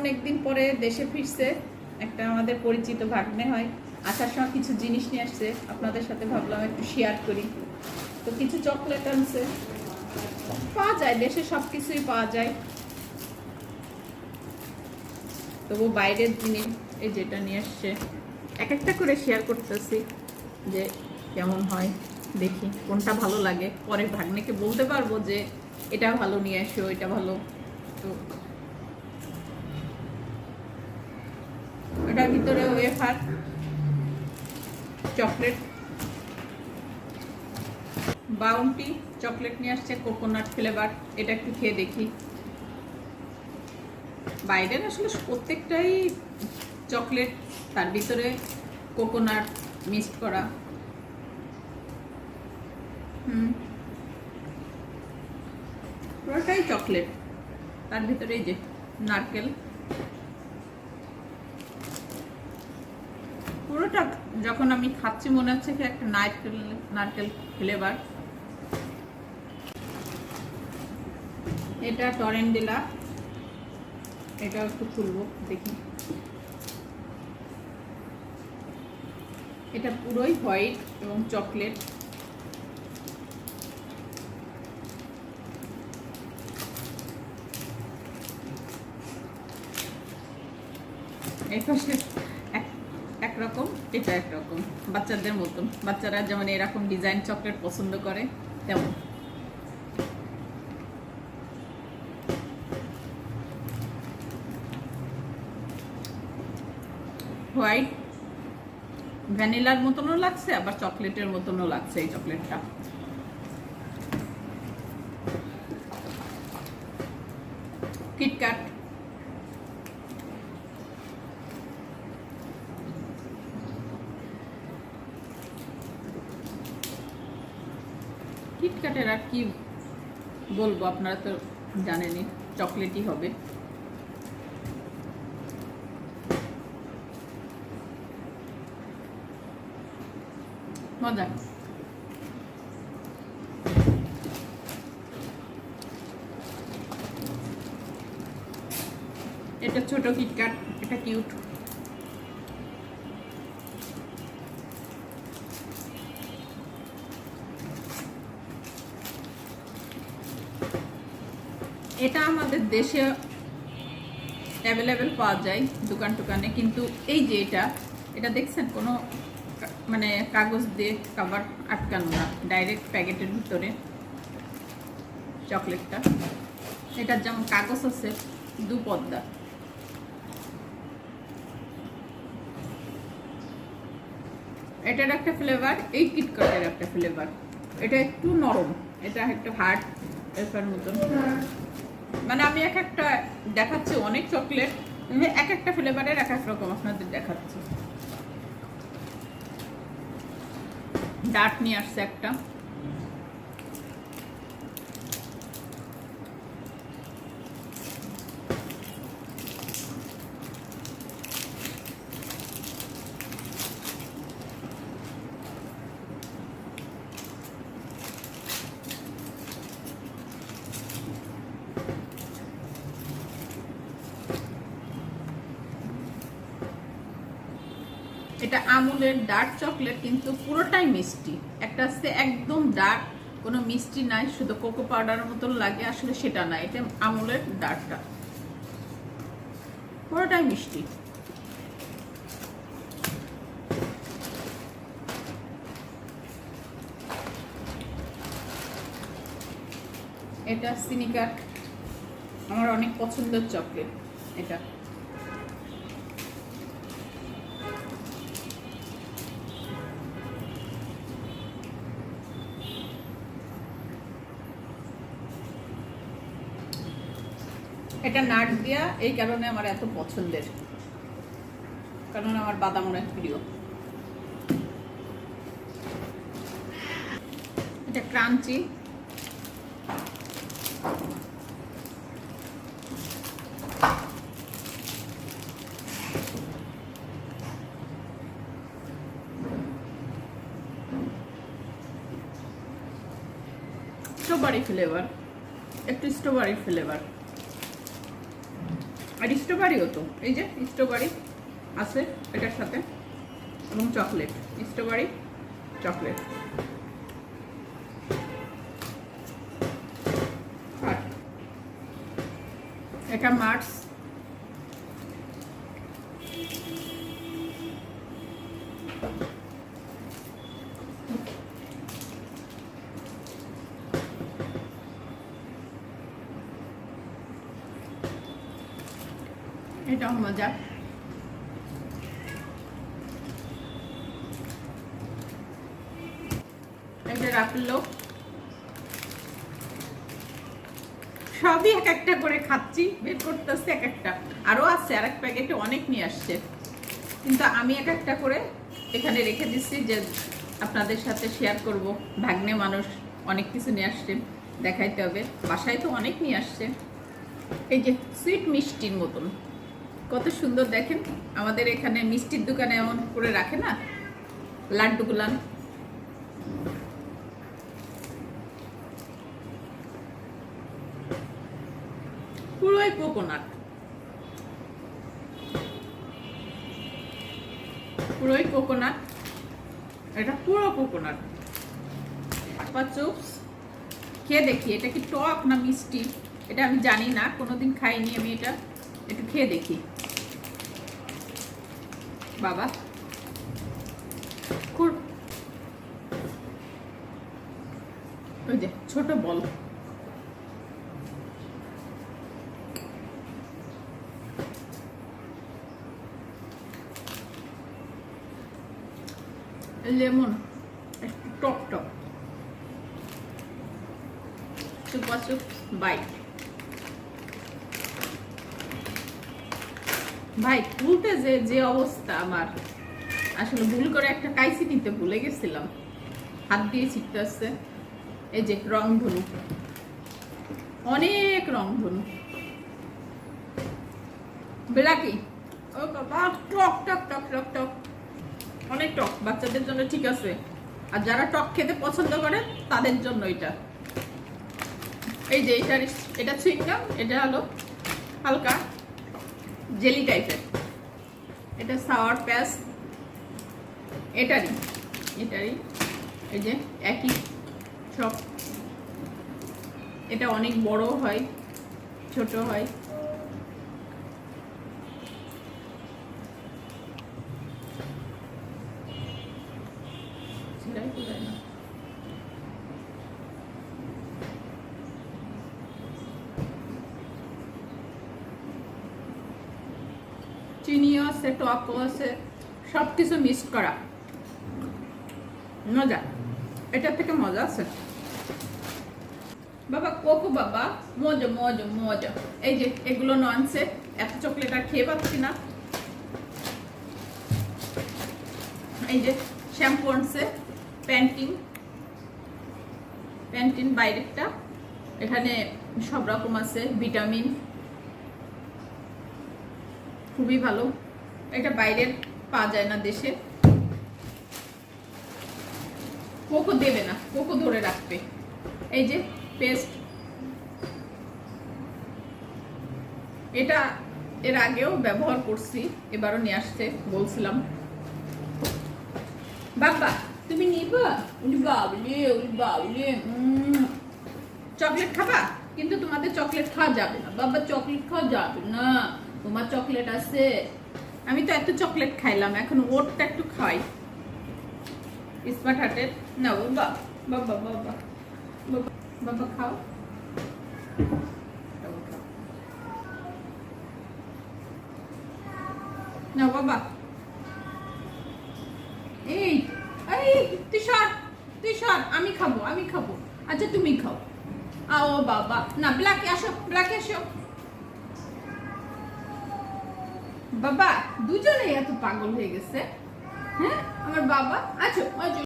অনেকদিন পরে দেশে ফিরছে। একটা আমাদের পরিচিত ভাগ্নে হয়। আসার সময় কিছু জিনিস নিয়ে আসছে। আপনাদের সাথে ভাবলাম একটু শেয়ার করি। তো কিছু চকলেট আনছে। পাওয়া যায়, দেশে সব কিছুই পাওয়া যায়। তবু বাইরের জিনিস এই যেটা নিয়ে আসছে। এক একটা করে শেয়ার করতেছি যে কেমন হয়, দেখি কোনটা ভালো লাগে। পরে ভাগ্নেকে বলতে পারব যে এটা ভালো নিয়ে আসো, এটা ভালো। তো এটার ওয়েফার চকলেট বাউন্টি চকলেট নিয়ে আসছে কোকোনাট ফ্লেভার এটা একটু খেয়ে দেখি। বাইরের আসলে প্রত্যেকটাই চকলেট, তার ভিতরে কোকোনাট মিক্সড করা। হুম। পুরোটাই চকলেট। তার ভিতরে এই যে নারকেল। পুরোটা যখন আমি খাচ্ছি, মনে হচ্ছে কি একটা নারকেল নারকেল ফ্লেভার এটা টরেন্ডেলা। এটা একটু খুলবো, দেখি। এটা পুরোই হোয়াইট এবং চকলেট। এক- একরকম, এটা একরকম, বাচ্চাদের মতন। বাচ্চারা যেমন এরকম ডিজাইন চকলেট পছন্দ করে, তেমন। হোয়াইট ভ্যানিলার মতনও লাগছে, আবার চকলেটের মতনও লাগছে এই চকলেটটা কিটক্যাট কিটক্যাটের আর কি বলব? আপনারা তো জানেনই, চকলেটই হবে। মজা। এটা ছোট কিটক্যাট এটা কিউট। এটা আমাদের দেশে অ্যাভেলেবেল পাওয়া যায় দোকান টোকানে, কিন্তু এই যে এটা এটা দেখছেন কোনো মানে কাগজ দিয়ে কাভার আটকানো না ডাইরেক্ট প্যাকেটের ভিতরে চকলেটটা। এটার যেমন কাগজ আছে দু পদ্মা এটার একটা ফ্লেভার এই কিটকাটের একটা ফ্লেভার এটা একটু নরম, এটা একটা হার্ড এফার মতন মানে আমি এক একটা দেখাচ্ছি অনেক চকলেট এক একটা ফ্লেভারের এক এক রকম আপনাদের দেখাচ্ছি। ডাট নিয়ে আসছে একটা। এটা আমুলের ডার্ক চকলেট কিন্তু পুরোটাই মিষ্টি। একটা আছে একদম ডার্ক কোনো মিষ্টি নাই, শুধু কোকো পাউডারের মতন লাগে, আসলে সেটা না, এটা আমুলের ডার্কটা পুরোটাই মিষ্টি। এটা সিনিকাট আমার অনেক পছন্দের চকলেট এটা। এটা নাট দেয়া, এই কারণে আমার এত পছন্দের। কারণ আমার বাদাম অনেক প্রিয়। এটা ক্রাঞ্চি। Strawberry flavour. একটু স্ট্রবেরি ফ্লেভার। আর স্ট্রবেরিও তো, এই যে স্ট্রবেরি আছে এটার সাথে, এবং চকলেট স্ট্রবেরি চকলেট আর এটা মার্স এটাও মজা এটা রাখল। সবই এক একটা করে খাচ্ছি, বের করতেছে এক একটা। আরও আছে আর এক প্যাকেটে অনেক নিয়ে আসছে। কিন্তু আমি এক একটা করে এখানে রেখে দিচ্ছি যে আপনাদের সাথে শেয়ার করব। ভাগ্নে মানুষ অনেক কিছু নিয়ে আসছে, দেখাইতে হবে। বাসায় তো অনেক নিয়ে আসছে। এই যে সুইট মিষ্টির মতন। কত সুন্দর দেখেন। আমাদের এখানে মিষ্টির দোকানে এমন করে রাখে না? লাড্ডু গুলান। পুরোই কোকোনাট পুরোই কোকোনাট এটা পুরো কোকোনাট আপা চিপস। খেয়ে দেখি, এটা কি টক না মিষ্টি? এটা আমি জানি না, কোনোদিন খাইনি আমি এটা। একটু খেয়ে দেখি। বাবা। খুব ওই যে ছোট বল। লেমন একটু টক টক। সুপার সুপ বাইট ভাই তুলতে যে যে অবস্থা আমার। আসলে ভুল করে একটা কাইসি নিতে ভুলে গেছিলাম। হাত দিয়ে ছিটতে আসছে। এই যে রং ধনু অনেক রং ধনু বেলাকি ও বাবা, টক টক টক টক টক। অনেক টক, বাচ্চাদের জন্য ঠিক আছে। আর যারা টক খেতে পছন্দ করে, তাদের জন্য এটা। এই যে এটা এটা সুইংগাম এটা হলো হালকা। জেলি টাইপের। এটা সাওয়ার প্যাস এটারই এটারই, এই যে একই সব এটা অনেক বড় হয় ছোট হয়। সেটাই না। আছে টকও আছে সব কিছু মিক্স করা। মজা। এটা থেকে মজা আছে। বাবা, কোকো বাবা, মজা মজা মজা। এই যে, এগুলো ননসে এত চকলেট আর খেয়ে পাচ্ছি না। এই যে শ্যাম্পু আনছে প্যান্টিন প্যান্টিন বাইরেরটা। এখানে সব রকম আছে ভিটামিন খুবই ভালো। এটা বাইরের পাওয়া যায় না দেশে। কোকো দেবে না, কোকো ধরে রাখবে। এই যে পেস্ট এটা এর আগেও ব্যবহার করছি, এবারও নিয়ে আসতে বলছিলাম। বাবা তুমি নিবা? উনি বাবলে উনি বাবলে। চকলেট খাবা? কিন্তু তোমাদের চকলেট খাওয়া যাবে না। বাবা চকলেট খাওয়া যাবে না। তোমার চকলেট আছে। আমি তো এত চকলেট খাইলাম, এখন ওটটা একটু খাই। স্মার্ট হার্টের না বাবা বাবা বাবা বাবা খাও। না বাবা এই আমি খাব আমি খাব। আচ্ছা তুমি খাও। আও, বাবা। না ব্ল্যাকে আসো ব্ল্যাকে আসো। বাবা দুজনেই এত পাগল হয়ে গেছে। হ্যাঁ আমার বাবা আচ্ছা